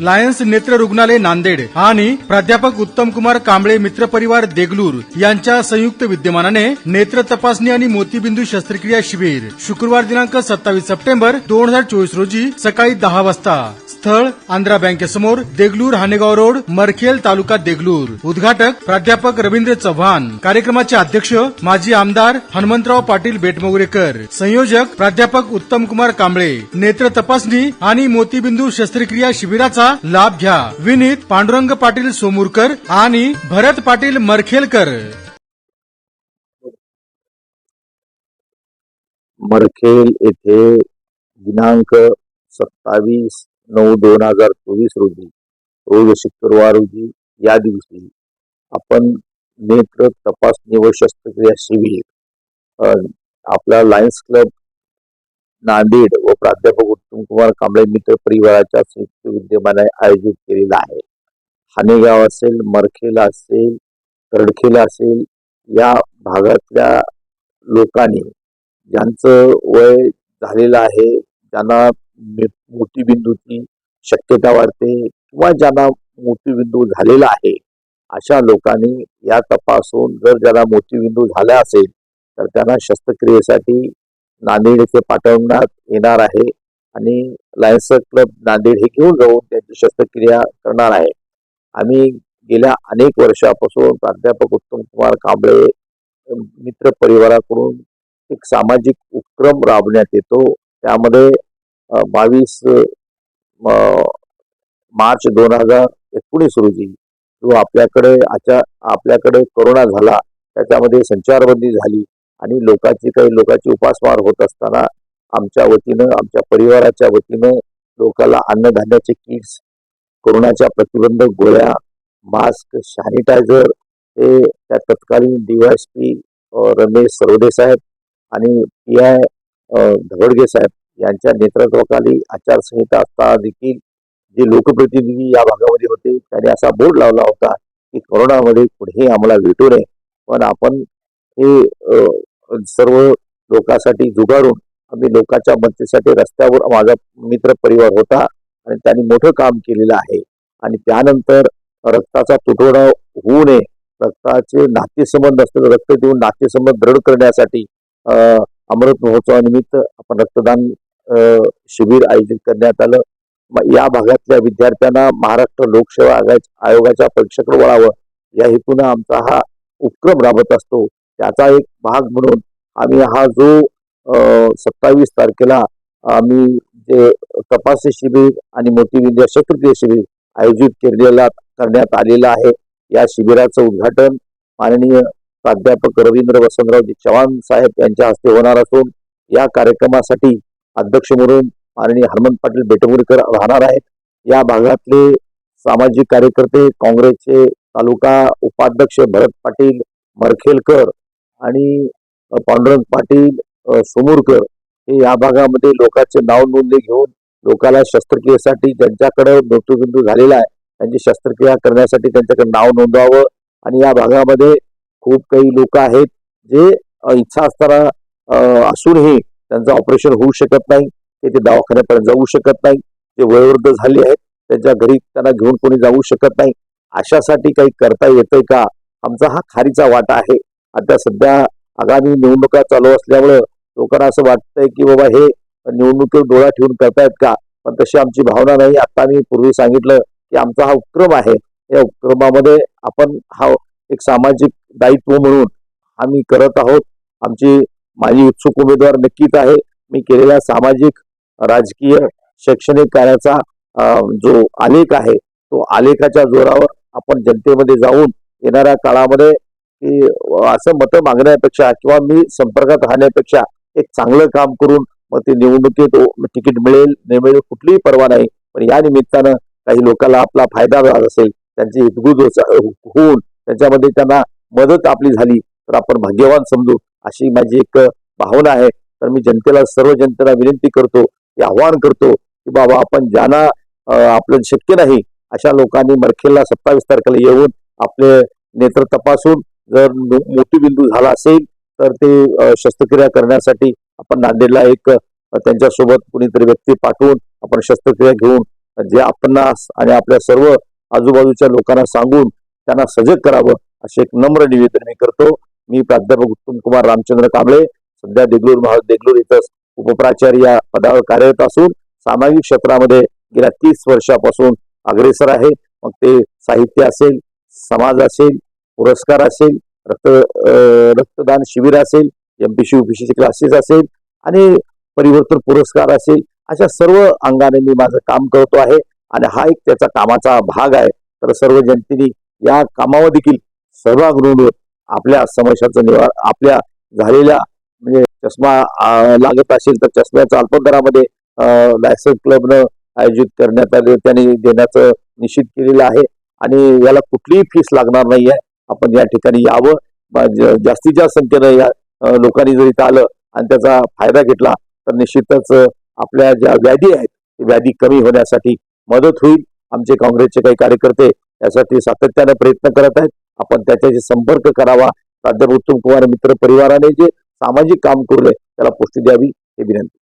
Lions नेत्र रुग्णालय नांदेड आणि प्राध्यापक उत्तम कुमार कांबळे मित्रपरिवार देगलूर यांच्या संयुक्त विद्यमानाने नेत्र तपासणी आणि मोतीबिंदू शस्त्रक्रिया शिबिर शुक्रवार दिनांक सत्तावीस सप्टेंबर दोन हजार चोवीस रोजी सकाळी दहा वाजता. स्थळ आंध्रा बँकेसमोर देगलूर हानेगाव रोड मरखेल तालुका देगलूर. उद्घाटक प्राध्यापक रवींद्र चव्हाण. कार्यक्रमाचे अध्यक्ष माजी आमदार हनुमंतराव पाटील बेटमोगरेकर. संयोजक प्राध्यापक उत्तम कुमार कांबळे. नेत्र तपासणी आणि मोतीबिंदू शस्त्रक्रिया शिबिराचा लाभ घ्या. विनीत पांडुरंग पाटील सोमुरकर आणि भरत पाटील मरखेलकर. मरखेल येथे दिनांक सत्तावीस नऊ दोन हजार चोवीस रोजी रोज शुक्रवार रोजी या दिवशी आपण नेत्र तपासणी व शस्त्रक्रिया शिबिर आपला लायन्स क्लब नांदेड व प्राध्यापक उत्तम कुमार कांबळे मित्र परिवाराच्या संयुक्त विद्यमाने आयोजित केलेला आहे. हानेगाव असेल मरखेला असेल करडखेला असेल या भागातल्या लोकांनी ज्यांचं वय झालेलं आहे ज्यांना मोतीबिंदूची शक्यता वाढते किंवा ज्यांना मोतीबिंदू झालेला आहे अशा लोकांनी या तपासून जर ज्यांना मोतीबिंदू झाला असेल तर त्यांना शस्त्रक्रियेसाठी नांदेड येथे पाठवण्यात येणार आहे आणि लायन्स क्लब नांदेड हे घेऊन जाऊन त्यांची शस्त्रक्रिया करणार आहे. आम्ही गेल्या अनेक वर्षापासून प्राध्यापक उत्तम कुमार कांबळे मित्र परिवाराकडून एक सामाजिक उपक्रम राबवण्यात येतो. त्यामध्ये बावीस मार्च दोन हजार एकोणीस रोजी जो आपल्याकडे आच्या आपल्याकडे कोरोना झाला त्याच्यामध्ये संचारबंदी झाली आणि लोकांची काही लोकांची उपासमार होत असताना आमच्या वतीनं आमच्या परिवाराच्या वतीनं लोकांना अन्नधान्याचे किट्स कोरोनाच्या प्रतिबंधक गोळ्या मास्क सॅनिटायझर हे त्या तत्कालीन डीवायएसपी रमेश सरवदे साहेब आणि पी आय धवडगे साहेब यांच्या नेतृत्वाखाली आचारसंहिता असता देखील जे लोकप्रतिनिधी या भागामध्ये होते त्यांनी असा बोर्ड लावला होता की कोरोनामध्ये कुठेही आम्हाला भेटू नये. पण आपण हे सर्व लोकांसाठी जुगारून आम्ही लोकांच्या मदतीसाठी रस्त्यावर माझा मित्र परिवार होता आणि त्यांनी मोठं काम केलेलं आहे. आणि त्यानंतर रक्ताचा तुटवडा होऊ नये रक्ताचे नातेसंबंध असतील रक्त देऊन नातेसंबंध दृढ करण्यासाठी अमृत महोत्सवानिमित्त आपण रक्तदान शिबिर आयोजित करण्यात आलं. या भागातल्या विद्यार्थ्यांना महाराष्ट्र लोकसेवा आयोगाच्या परीक्षेकडे वळावं या हेतून आमचा हा उपक्रम राबत असतो. त्याचा एक भाग म्हणून आम्ही हा जो सत्तावीस तारखेला आम्ही जे तपासणी शिबिर आणि मोतीबिंदू शस्त्रक्रिया शिबिर आयोजित केलेला करण्यात आलेला आहे या शिबिराचं उद्घाटन माननीय प्राध्यापक रवींद्र वसंतरावजी चव्हाण साहेब यांच्या हस्ते होणार असून या कार्यक्रमासाठी अध्यक्ष म्हणून माननीय हनुमंत पाटील बेटमुरकर राहणार आहेत. या भागातले सामाजिक कार्यकर्ते काँग्रेसचे तालुका उपाध्यक्ष भरत पाटील मरखेलकर आणि पांडुरंग पाटील अ, सोमुरकर हे या भागामध्ये लोकांचे नाव नोंदणी घेऊन लोकाला शस्त्रक्रियेसाठी ज्यांच्याकडे मृत्यूबिंदू झालेला आहे त्यांची शस्त्रक्रिया करण्यासाठी त्यांच्याकडे नाव नोंदवावं. आणि या भागामध्ये खूप काही लोक आहेत जे इच्छा असताना असूनही त्यांचं ऑपरेशन होऊ शकत नाही ते ते दवाखान्यापर्यंत जाऊ शकत नाही. जे वयोवृद्ध झाले आहेत त्यांच्या घरी त्यांना घेऊन कोणी जाऊ शकत नाही. अशासाठी काही करता येतंय का? आमचा हा खारीचा वाटा आहे. आता सध्या आगामी निवडणुका चालू असल्यामुळं लोकांना असं वाटतंय की बाबा हे निवडणुकीवर डोळा ठेवून करतायत का? पण तशी आमची भावना नाही. आता मी पूर्वी सांगितलं की आमचा हा उपक्रम आहे. या उपक्रमामध्ये आपण हा एक सामाजिक दायित्व म्हणून आम्ही करत आहोत. आमची माझी उत्सुक उमेदवार नक्कीच आहे. मी केलेल्या सामाजिक राजकीय शैक्षणिक कार्याचा जो आलेख आहे तो आलेखाच्या जोरावर आपण जनतेमध्ये जाऊन येणाऱ्या काळामध्ये की असं मतं मागण्यापेक्षा किंवा मी संपर्कात राहण्यापेक्षा एक चांगलं काम करून मग ते निवडणुकीत तिकीट मिळेल मिळेल कुठलीही पर्वा नाही. पण या निमित्तानं काही लोकांना आपला फायदा झाला असेल त्यांची हितगुज होऊन त्याच्यामध्ये त्यांना मदत आपली झाली तर आपण भाग्यवान समजू अशी माझी एक भावना आहे. तर मी जनतेला सर्व जनतेला विनंती करतो की आव्हान करतो की बाबा आपण ज्यांना आपलं शक्य नाही अशा लोकांनी मरखेलला सत्तावीस तारखेला येऊन आपले नेत्र तपासून जर मोतीबिंदू झाला असेल तर ते शस्त्रक्रिया करण्यासाठी आपण नांदेडला एक त्यांच्यासोबत कुणीतरी व्यक्ती पाठवून आपण शस्त्रक्रिया घेऊन जे आपण आणि आपल्या सर्व आजूबाजूच्या लोकांना सांगून त्यांना सजग करावं असे एक नम्र निवेदन मी करतो. मी प्राध्यापक उत्तम कुमार रामचंद्र कांबळे सध्या देगलूर महा देगलूर इथं उपप्राचार्य या पदावर कार्यरत असून सामाजिक क्षेत्रामध्ये गेल्या तीस वर्षापासून अग्रेसर आहे. मग ते साहित्य असेल समाज असेल पुरस्कार असेल रक्त रक्तदान शिबिर असेल एमपीसी ओपीसीचे क्लासेस असेल आणि परिवर्तन पुरस्कार असेल अशा सर्व अंगाने मी माझं काम करतो आहे आणि हा एक त्याचा कामाचा भाग आहे. तर सर्व जनतेने या कामावर देखील सहभाग नोंदवत आपल्या समस्याचं निवार आपल्या झालेल्या म्हणजे चष्मा लागत असेल तर चष्म्याचं अल्पदरामध्ये लायसन्स क्लबनं आयोजित करण्यात आले त्यांनी देण्याचं निश्चित केलेलं आहे. आणि याला कुठलीही फीस लागणार नाही आहे आपण या ठिकाणी यावं. ज- जास्तीत जास्त संख्येनं या लोकांनी जर इथं आलं आणि त्याचा फायदा घेतला तर निश्चितच आपल्या ज्या व्याधी आहेत ते व्याधी कमी होण्यासाठी मदत होईल. आमचे काँग्रेसचे काही कार्यकर्ते यासाठी सातत्यानं प्रयत्न करत आहेत. आपण त्याच्याशी संपर्क करावा. प्राध्यापक उत्तम कुमार मित्र परिवाराने जे सामाजिक काम करू त्याला पुष्टी द्यावी हे विनंती.